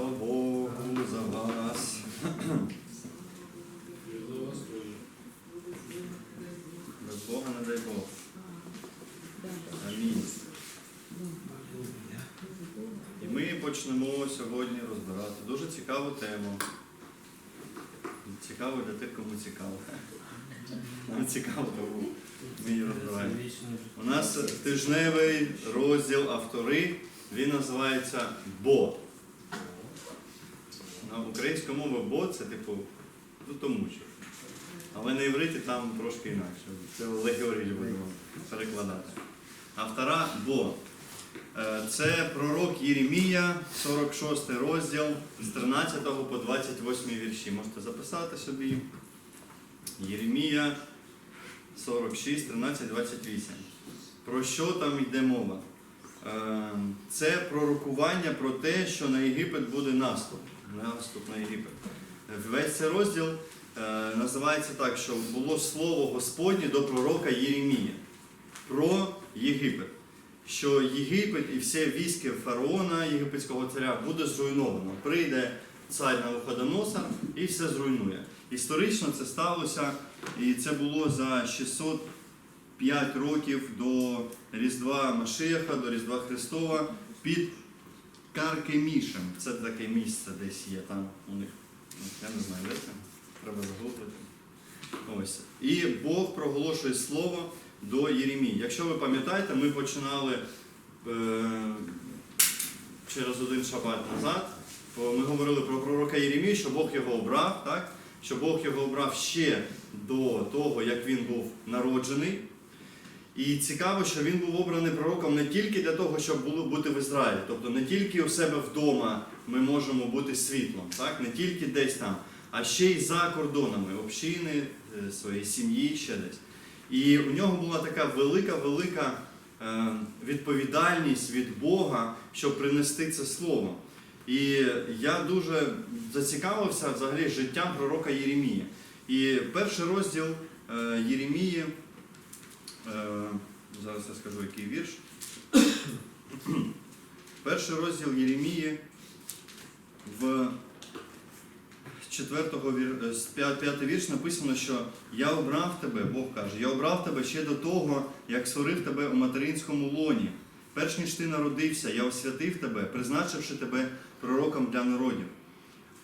Слава Богу за вас. Без Бога не дай Бог. Амінь. І ми почнемо сьогодні розбирати дуже цікаву тему. Цікаво для тих, кому цікаво. Нам цікаво, тому ми її розбираємо. У нас тижневий розділ автори, він називається Бо. На українську мову бо це типу, ну тому що. Але на івриті там трошки інакше. Це Олег будемо перекладати. Автора бо. Е, Це пророк Єремія, 46 розділ з 13 по 28 вірші. Можете записати собі. Єремія 46, 13, 28. Про що там йде мова? Е, Це пророкування про те, що на Єгипет буде наступ. Наступ на Єгипет. Весь цей розділ е, називається так, що було слово Господнє до пророка Єремія про Єгипет. Що Єгипет і все військо фараона, єгипетського царя, буде зруйновано. Прийде цар Навуходоносор і все зруйнує. Історично це сталося, і це було за 605 років до Різдва Машиаха, до Різдва Христова під Каркемішем. Це таке місце десь є там у них. Я не знаю, де це. Треба загуглити. Ось. І Бог проголошує слово до Єремії. Якщо ви пам'ятаєте, ми починали е, через один шабат назад. Ми говорили про пророка Єремію, що Бог його обрав, так? що Бог його обрав ще до того, як він був народжений. І цікаво, що він був обраний пророком не тільки для того, щоб бути в Ізраїлі, тобто не тільки у себе вдома ми можемо бути світлом, так? не тільки десь там, а ще й за кордонами общини, е, своєї сім'ї, ще десь. І у нього була така велика-велика е, відповідальність від Бога, щоб принести це слово. І я дуже зацікавився взагалі життям пророка Єремія. І перший розділ е, Єремії, зараз я скажу, який вірш. Перший розділ Єремії в 4 з 5 вірш написано, що я обрав тебе, Бог каже, я обрав тебе ще до того, як створив тебе у материнському лоні. Перш ніж ти народився, я освятив тебе, призначивши тебе пророком для народів.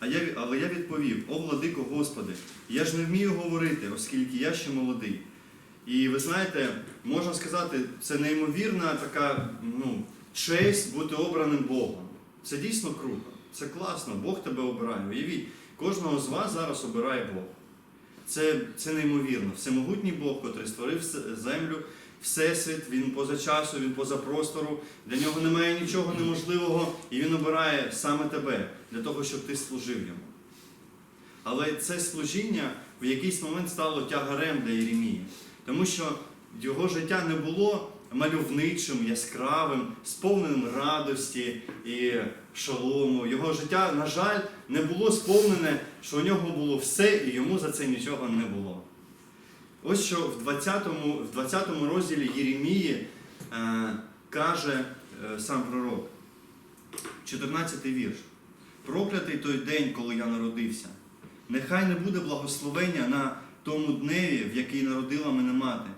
А я, але я відповів: О, владико Господи, я ж не вмію говорити, оскільки я ще молодий. І ви знаєте, можна сказати, це неймовірна така ну, честь бути обраним Богом. Це дійсно круто, це класно, Бог тебе обирає. Уявіть, кожного з вас зараз обирає Бог. Це, це неймовірно. Всемогутній Бог, котрий створив землю, Всесвіт, він поза часу, він поза простору, для нього немає нічого неможливого, і він обирає саме тебе для того, щоб ти служив йому. Але це служіння в якийсь момент стало тягарем для Єремії, тому що його життя не було мальовничим, яскравим, сповненим радості і шалому. Його життя, на жаль, не було сповнене, що у нього було все, і йому за це нічого не було. Ось що в 20, в 20 розділі Єремії е, каже е, сам пророк, 14 вірш. Проклятий той день, коли я народився. Нехай не буде благословення на тому дневі, в який народила мене мати.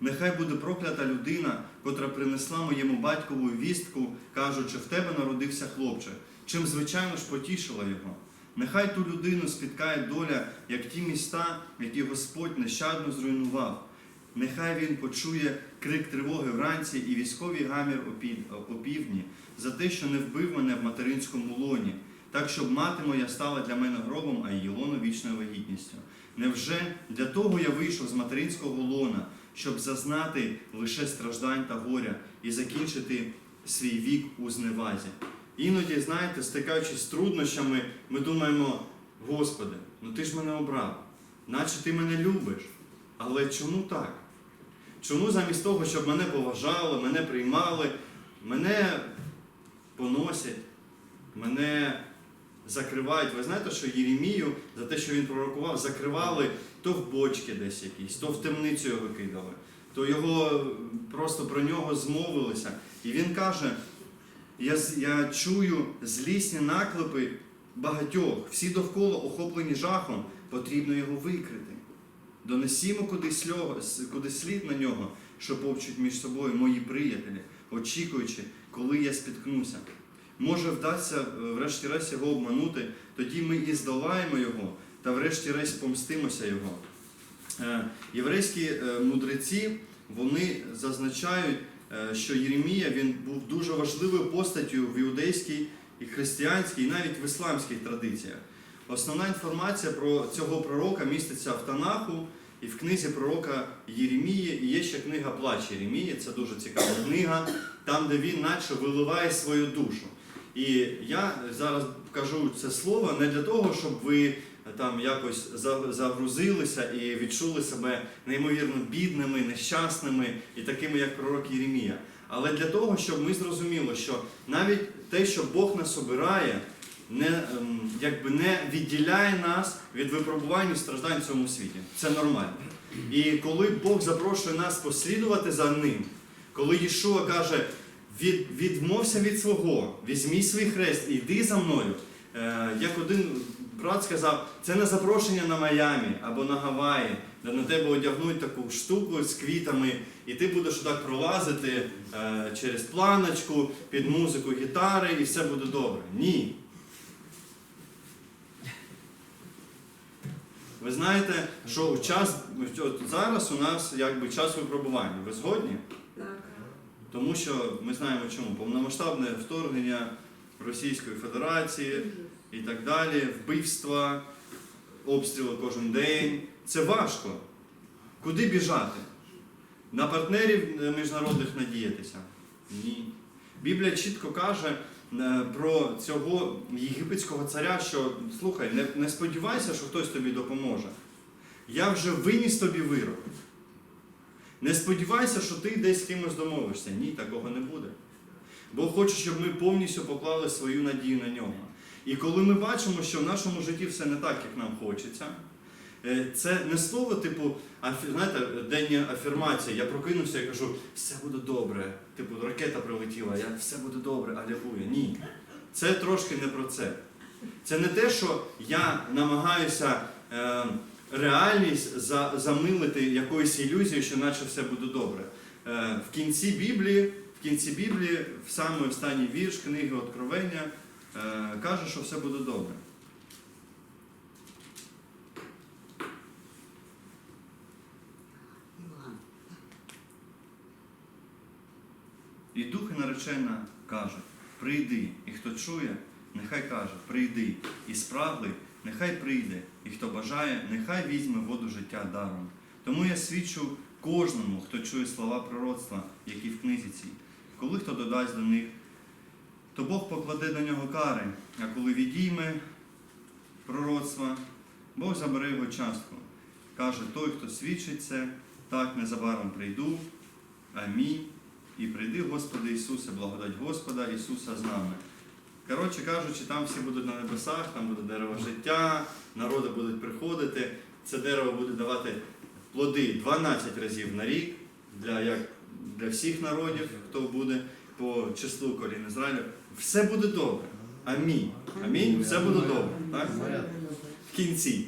Нехай буде проклята людина, котра принесла моєму батькову вістку, кажучи, в тебе народився хлопче, чим, звичайно ж, потішила його. Нехай ту людину спіткає доля, як ті міста, які Господь нещадно зруйнував. Нехай він почує крик тривоги вранці і військовий гамір опі- опівдні за те, що не вбив мене в материнському лоні, так щоб мати моя стала для мене гробом, а її лоно вічною вагітністю. Невже для того я вийшов з материнського лона, щоб зазнати лише страждань та горя і закінчити свій вік у зневазі? Іноді, знаєте, стикаючись з труднощами, ми думаємо, Господи, ну ти ж мене обрав, наче ти мене любиш. Але чому так? Чому замість того, щоб мене поважали, мене приймали, мене поносять, мене закривають? Ви знаєте, що Єремію за те, що він пророкував, закривали то в бочки десь якісь, то в темницю його кидали, то його просто про нього змовилися. І він каже, Я, я чую злісні наклепи багатьох, всі довкола охоплені жахом, потрібно його викрити. Донесімо кудись, кудись слід на нього, що повчуть між собою мої приятелі, очікуючи, коли я спіткнуся. Може вдасться е, врешті-решт його обманути, тоді ми і здолаємо його, та врешті-решт помстимося його. Е, Єврейські е, мудреці вони зазначають, що Єремія він був дуже важливою постаттю в іудейській і християнській, і навіть в ісламських традиціях. Основна інформація про цього пророка міститься в Танаху і в книзі пророка Єремії. І є ще книга Плач Єремії, це дуже цікава книга, там, де він наче виливає свою душу. І я зараз кажу це слово не для того, щоб ви там якось загрузилися і відчули себе неймовірно бідними, нещасними і такими, як пророк Єремія. Але для того, щоб ми зрозуміли, що навіть те, що Бог нас обирає, не, ем, якби не відділяє нас від випробувань і страждань в цьому світі. Це нормально. І коли Бог запрошує нас послідувати за ним, коли Єшуа каже, від, відмовся від свого, візьмі свій хрест і йди за мною. Е, як один брат сказав, це не запрошення на Майамі або на Гаваї, де на тебе одягнуть таку штуку з квітами, і ти будеш так пролазити е, через планочку під музику гітари, і все буде добре. Ні. Ви знаєте, що у час зараз у нас якби час випробування. Ви згодні? Тому що ми знаємо чому повномасштабне вторгнення Російської Федерації і так далі, вбивства, обстріли кожен день. Це важко. Куди біжати? На партнерів е, міжнародних надіятися? Ні. Біблія чітко каже е, про цього єгипетського царя, що слухай, не, не сподівайся, що хтось тобі допоможе. Я вже виніс тобі вирок. Не сподівайся, що ти десь з кимось домовишся. Ні, такого не буде. Бог хоче, щоб ми повністю поклали свою надію на нього. І коли ми бачимо, що в нашому житті все не так, як нам хочеться, е, це не слово, типу, знаєте, денні афірмації. Я прокинувся і кажу, все буде добре. Типу, ракета прилетіла, я все буде добре, алілуя. Ні. Це трошки не про це. Це не те, що я намагаюся е, реальність за, замилити якоюсь ілюзією, що наче все буде добре. Е, в кінці Біблії, в кінці Біблії, в самий останній вірш книги Откровення, е, каже, що все буде добре. І дух наречена кажуть, прийди, і хто чує, нехай каже, прийди, і спраглий, нехай прийде, і хто бажає, нехай візьме воду життя даром. Тому я свідчу кожному, хто чує слова пророцтва, які в книзі цій. Коли хто додасть до них, то Бог покладе на нього кари, а коли відійме пророцтва, Бог забере його частку. Каже, той, хто свідчить це, так незабаром прийду. Амінь. І прийди, Господи Ісусе, благодать Господа Ісуса з нами. Коротше кажучи, там всі будуть на небесах, там буде дерево життя, народи будуть приходити. Це дерево буде давати плоди 12 разів на рік для, як, для всіх народів, хто буде по числу колін Ізраїля. Все буде добре. Амінь. Амінь. Все буде добре. Так? В кінці.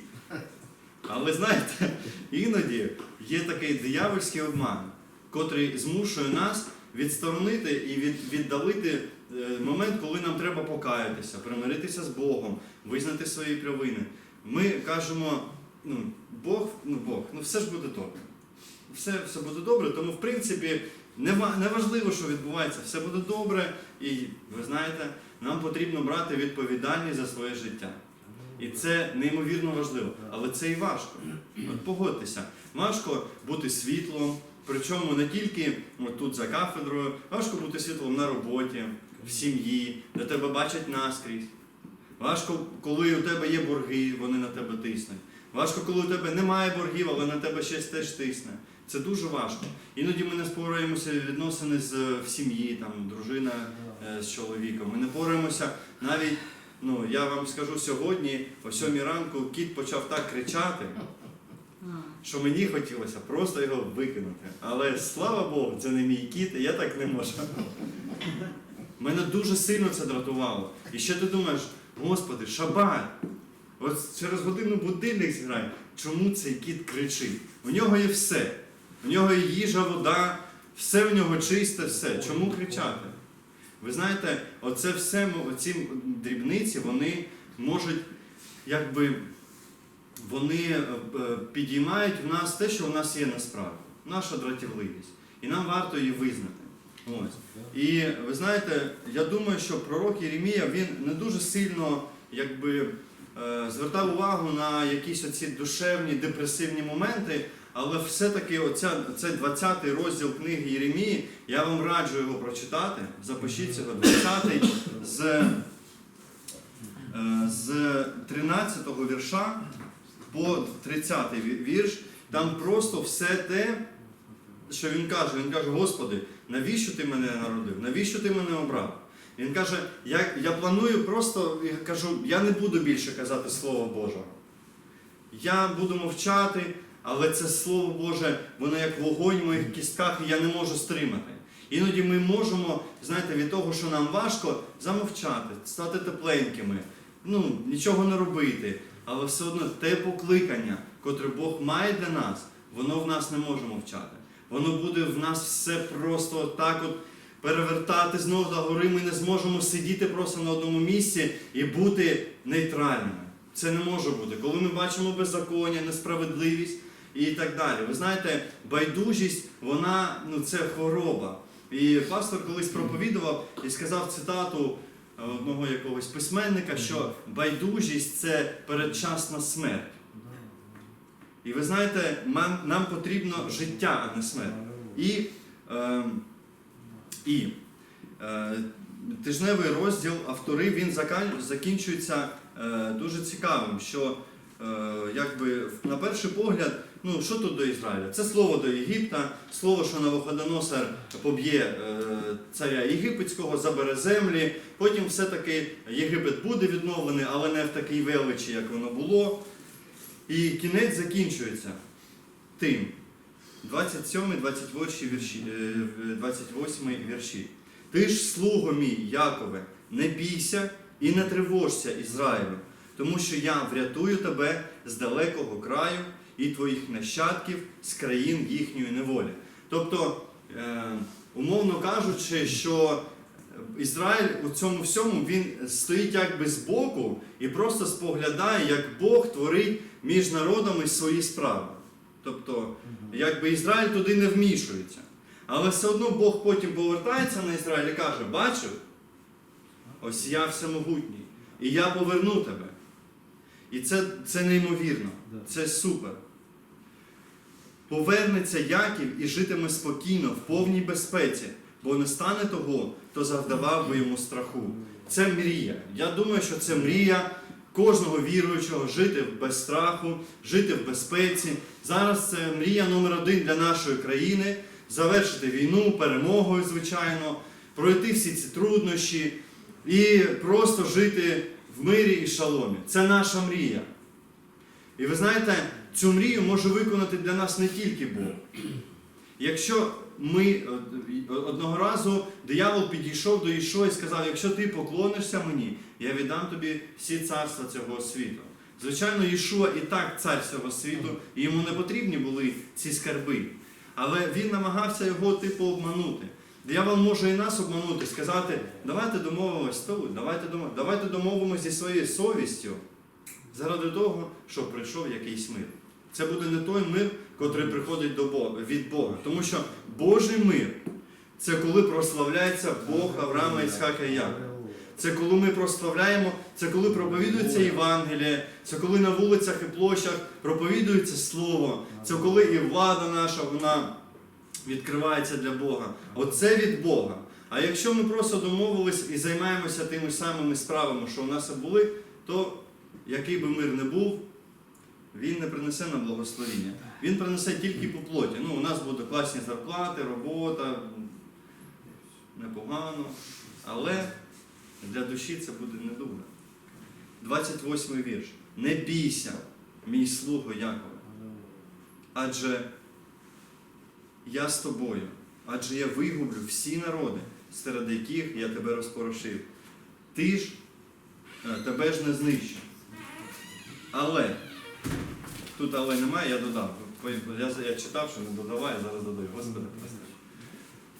Але знаєте, іноді є такий диявольський обман, котрий змушує нас відсторонити і від, віддалити е, момент, коли нам треба покаятися, примиритися з Богом, визнати свої провини. Ми кажемо, ну, Бог, ну Бог, ну все ж буде добре. Все, все буде добре, тому в принципі не, важливо, що відбувається, все буде добре, і ви знаєте, нам потрібно брати відповідальність за своє життя. І це неймовірно важливо, але це і важко. От погодьтеся, важко бути світлом, причому не тільки тут за кафедрою, важко бути світлом на роботі, в сім'ї, де тебе бачать наскрізь. Важко, коли у тебе є борги, вони на тебе тиснуть. Важко, коли у тебе немає боргів, але на тебе щось теж тисне. Це дуже важко. Іноді ми не спораємося відносини з, в сім'ї, там, дружина е, з чоловіком. Ми не боремося навіть, ну я вам скажу сьогодні, о сьомій ранку кіт почав так кричати, що мені хотілося просто його викинути. Але слава Богу, це не мій кіт, і я так не можу. Мене дуже сильно це дратувало. І ще ти думаєш, Господи, шабат, от через годину будильник зіграє. Чому цей кіт кричить? У нього є все. У нього є їжа, вода, все в нього чисте, все. Чому кричати? Ви знаєте, оце все, оці дрібниці, вони можуть якби вони е, підіймають в нас те, що в нас є насправді, наша дратівливість. І нам варто її визнати. Ось. І ви знаєте, я думаю, що пророк Єремія він не дуже сильно якби, е, звертав увагу на якісь оці душевні, депресивні моменти, але все-таки цей 20 розділ книги Єремії, я вам раджу його прочитати. Запишіть цього 20 з, е, з 13 вірша по 30 ві- вірш. Там просто все те, що він каже. Він каже, Господи, навіщо ти мене народив? Навіщо ти мене обрав? Він каже, я, я планую просто, я кажу, я не буду більше казати Слово Боже. Я буду мовчати, але це Слово Боже, воно як вогонь в моїх кістках, і я не можу стримати. Іноді ми можемо, знаєте, від того, що нам важко, замовчати, стати тепленькими, ну, нічого не робити. Але все одно те покликання, котре Бог має для нас, воно в нас не може мовчати. Воно буде в нас все просто так от перевертати знову до гори. Ми не зможемо сидіти просто на одному місці і бути нейтральними. Це не може бути. Коли ми бачимо беззаконня, несправедливість і так далі. Ви знаєте, байдужість, вона ну, це хвороба. І пастор колись проповідував і сказав цитату одного якогось письменника, що байдужість це передчасна смерть. І ви знаєте, нам, потрібно життя, а не смерть. І, е, і е, тижневий розділ автори він закінчується е, дуже цікавим, що е, якби на перший погляд, ну що тут до Ізраїля? Це слово до Єгипта, слово, що Навуходоносор поб'є е, царя єгипетського, забере землі. Потім все-таки Єгипет буде відновлений, але не в такій величі, як воно було. І кінець закінчується тим. 27-28 вірші, е, 28 вірші. Ти ж, слуго мій, Якове, не бійся і не тривожся, Ізраїлю, тому що я врятую тебе з далекого краю і твоїх нащадків з країн їхньої неволі. Тобто, е, умовно кажучи, що Ізраїль у цьому всьому він стоїть якби збоку і просто споглядає, як Бог творить між народами свої справи. Тобто, якби Ізраїль туди не вмішується. Але все одно Бог потім повертається на Ізраїль і каже: бачив, ось я всемогутній, і я поверну тебе. І це, це неймовірно, це супер. Повернеться Яків і житиме спокійно, в повній безпеці, бо не стане того, хто завдавав би йому страху. Це мрія. Я думаю, що це мрія кожного віруючого жити без страху, жити в безпеці. Зараз це мрія номер один для нашої країни завершити війну перемогою, звичайно, пройти всі ці труднощі і просто жити в мирі і шаломі. Це наша мрія. І ви знаєте, цю мрію може виконати для нас не тільки Бог. Якщо ми е, одного разу диявол підійшов до Ішо і сказав, якщо ти поклонишся мені, я віддам тобі всі царства цього світу. Звичайно, Ішуа і так цар цього світу, і йому не потрібні були ці скарби. Але він намагався його типу обманути. Диявол може і нас обманути, сказати, давайте домовимось тут, давайте домов... давайте домовимось зі своєю совістю заради того, щоб прийшов якийсь мир. Це буде не той мир, котрий приходить до Бога, від Бога. Тому що Божий мир це коли прославляється Бог Авраама, Ісхака і Якова. Це коли ми прославляємо, це коли проповідується Євангеліє, це коли на вулицях і площах проповідується Слово, це коли і влада наша вона відкривається для Бога. Оце від Бога. А якщо ми просто домовились і займаємося тими самими справами, що у нас були, то який би мир не був, він не принесе нам благословіння. Він принесе тільки по плоті. Ну, у нас будуть класні зарплати, робота, непогано. Але для душі це буде не добре. 28 вірш. Не бійся, мій слуго Якове, адже я з тобою, адже я вигублю всі народи серед яких я тебе розпорошив. Ти ж е, тебе ж не знищив. Але тут але немає, я додав. Я, я читав, що не додавай, зараз додаю. Господи, прости.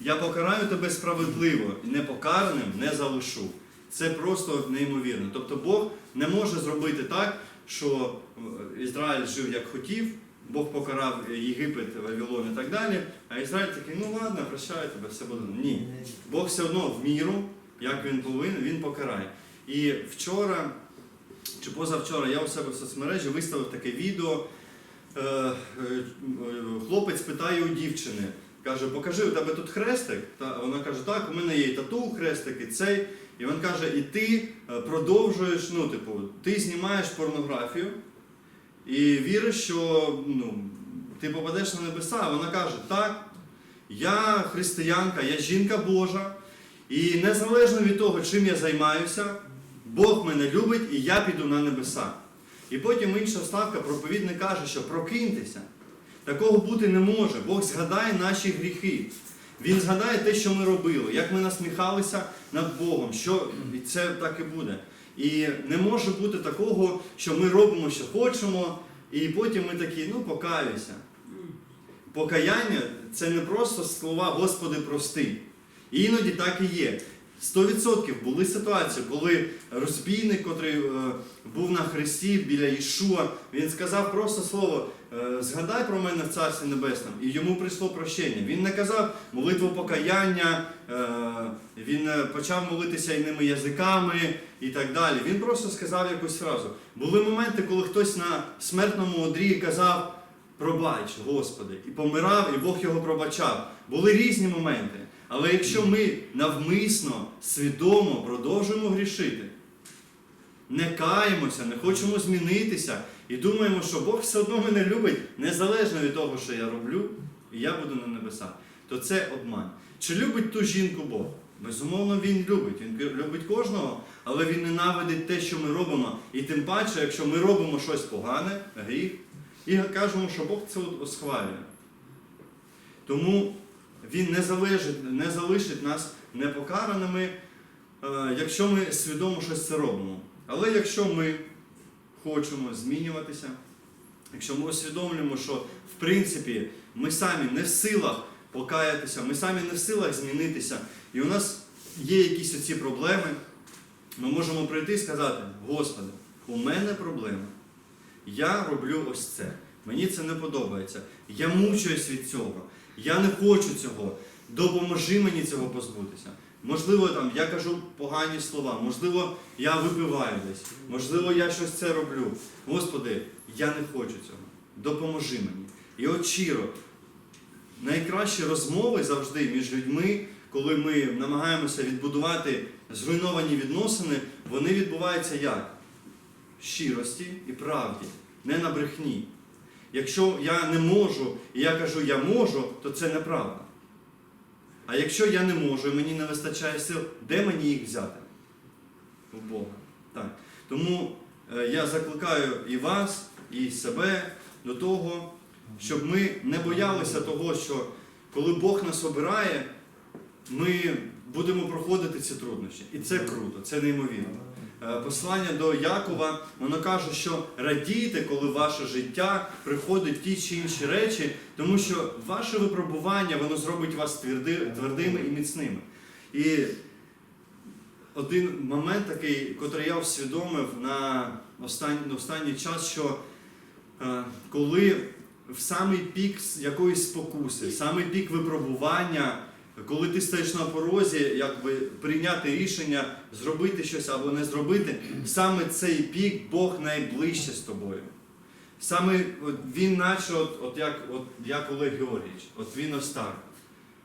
Я покараю тебе справедливо і непокараним не залишу. Це просто неймовірно. Тобто Бог не може зробити так, що е, Ізраїль жив як хотів, Бог покарав Єгипет, Вавилон і так далі, а Ізраїль такий, ну ладно, прощаю тебе, все буде. Ні. Бог все одно в міру, як він повинен, він покарає. І вчора чи позавчора я у себе в соцмережі виставив таке відео. Е, е, Хлопець питає у дівчини, каже, покажи, у тебе тут хрестик. Та вона каже, так, у мене є і тату, хрестик, і цей. І він каже, і ти е, продовжуєш, ну, типу, ти знімаєш порнографію і віриш, що ну, ти попадеш на небеса. А вона каже, так, я християнка, я жінка Божа, і незалежно від того, чим я займаюся, Бог мене любить і я піду на небеса. І потім інша вставка проповідник каже, що прокиньтеся. Такого бути не може. Бог згадає наші гріхи. Він згадає те, що ми робили, як ми насміхалися над Богом, що це так і буде. І не може бути такого, що ми робимо, що хочемо, і потім ми такі, ну покаюся. Покаяння це не просто слова Господи прости. І іноді так і є. 100% були ситуації, коли розбійник, котрий е, був на хресті біля Ішуа, він сказав просто слово е, згадай про мене в Царстві Небесному, і йому прийшло прощення. Він не казав молитву покаяння, е, він почав молитися іними язиками і так далі. Він просто сказав якусь фразу. Були моменти, коли хтось на смертному одрі казав пробач, Господи, і помирав, і Бог його пробачав. Були різні моменти. Але якщо ми навмисно, свідомо продовжуємо грішити, не каємося, не хочемо змінитися і думаємо, що Бог все одно мене любить, незалежно від того, що я роблю, і я буду на небесах, то це обман. Чи любить ту жінку Бог? Безумовно, він любить. Він любить кожного, але він ненавидить те, що ми робимо. І тим паче, якщо ми робимо щось погане, гріх, і кажемо, що Бог це схвалює. Тому він не, залежить, не залишить нас непокараними, е, якщо ми свідомо щось це робимо. Але якщо ми хочемо змінюватися, якщо ми усвідомлюємо, що в принципі ми самі не в силах покаятися, ми самі не в силах змінитися, і у нас є якісь оці проблеми, ми можемо прийти і сказати, Господи, у мене проблема. Я роблю ось це. Мені це не подобається. Я мучуюсь від цього. Я не хочу цього. Допоможи мені цього позбутися. Можливо, там я кажу погані слова, можливо, я випиваю десь, можливо, я щось це роблю. Господи, я не хочу цього. Допоможи мені. І от щиро, найкращі розмови завжди між людьми, коли ми намагаємося відбудувати зруйновані відносини, вони відбуваються як? Щирості і правді, не на брехні. Якщо я не можу, і я кажу, я можу, то це неправда. А якщо я не можу і мені не вистачає сил, де мені їх взяти? У Бога. Так. Тому е, я закликаю і вас, і себе до того, щоб ми не боялися того, що коли Бог нас обирає, ми будемо проходити ці труднощі. І це круто, це неймовірно. Е, Послання до Якова, воно каже, що радійте, коли в ваше життя приходять ті чи інші речі, тому що ваше випробування воно зробить вас тверди, твердими і міцними. І один момент такий, котрий я усвідомив на останній, на останній час, що е, коли в самий пік якоїсь спокуси, самий пік випробування, коли ти стоїш на порозі, якби прийняти рішення, зробити щось або не зробити, саме цей пік Бог найближче з тобою. Саме от, він, наче, от, от як, от, як Олег Георгійович, от він ось.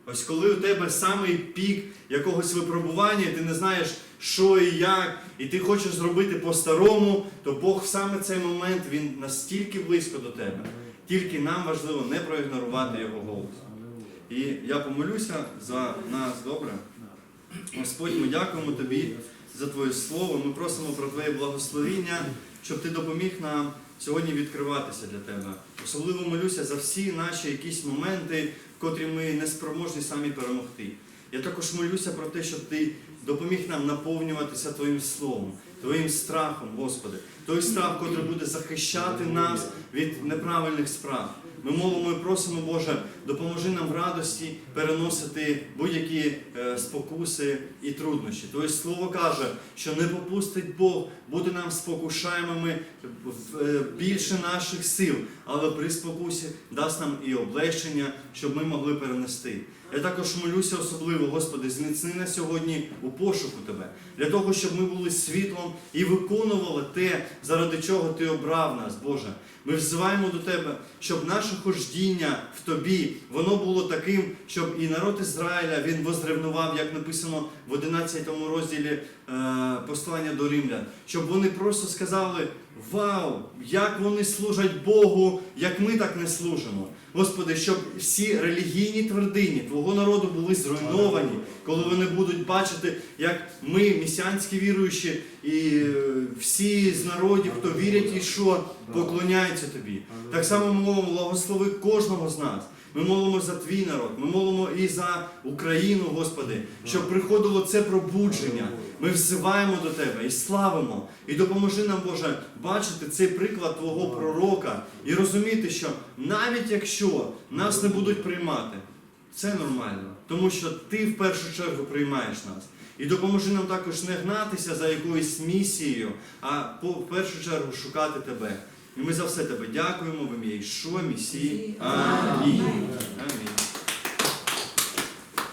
Ось коли у тебе самий пік якогось випробування, ти не знаєш, що і як, і ти хочеш зробити по-старому, то Бог в саме цей момент він настільки близько до тебе. Тільки нам важливо не проігнорувати його голос. І я помолюся за нас добре. Господь, ми дякуємо Тобі за Твоє Слово. Ми просимо про Твоє благословіння, щоб Ти допоміг нам сьогодні відкриватися для Тебе. Особливо молюся за всі наші якісь моменти, котрі ми не спроможні самі перемогти. Я також молюся про те, щоб ти допоміг нам наповнюватися Твоїм словом, Твоїм страхом, Господи. Той страх, який буде захищати нас від неправильних справ. Ми молимо і просимо, Боже, допоможи нам в радості переносити будь-які е, спокуси і труднощі. Тобто, слово каже, що не попустить Бог бути нам спокушаємими е, більше наших сил, але при спокусі дасть нам і облегчення, щоб ми могли перенести. Я також молюся особливо, Господи, зміцни нас сьогодні у пошуку Тебе, для того, щоб ми були світлом і виконували те, заради чого Ти обрав нас, Боже. Ми взиваємо до Тебе, щоб наше хождіння в Тобі, воно було таким, щоб і народ Ізраїля він возревнував, як написано в 11 розділі послання до римлян, щоб вони просто сказали: Вау, як вони служать Богу, як ми так не служимо. Господи, щоб всі релігійні твердині Твого народу були зруйновані, коли вони будуть бачити, як ми, місіанські віруючі, і е, всі з народів, хто вірять і що, поклоняються Тобі. Так само ми молимо, благослови кожного з нас. Ми молимо за твій народ, ми молимо і за Україну, Господи, щоб приходило це пробудження. Ми взиваємо до Тебе і славимо. І допоможи нам, Боже, бачити цей приклад Твого пророка і розуміти, що навіть якщо нас не будуть приймати, це нормально, тому що Ти в першу чергу приймаєш нас. І допоможи нам також не гнатися за якоюсь місією, а в першу чергу шукати Тебе. І ми за все Тебе дякуємо в ім'я Ішо, Месії. Амінь. Амінь.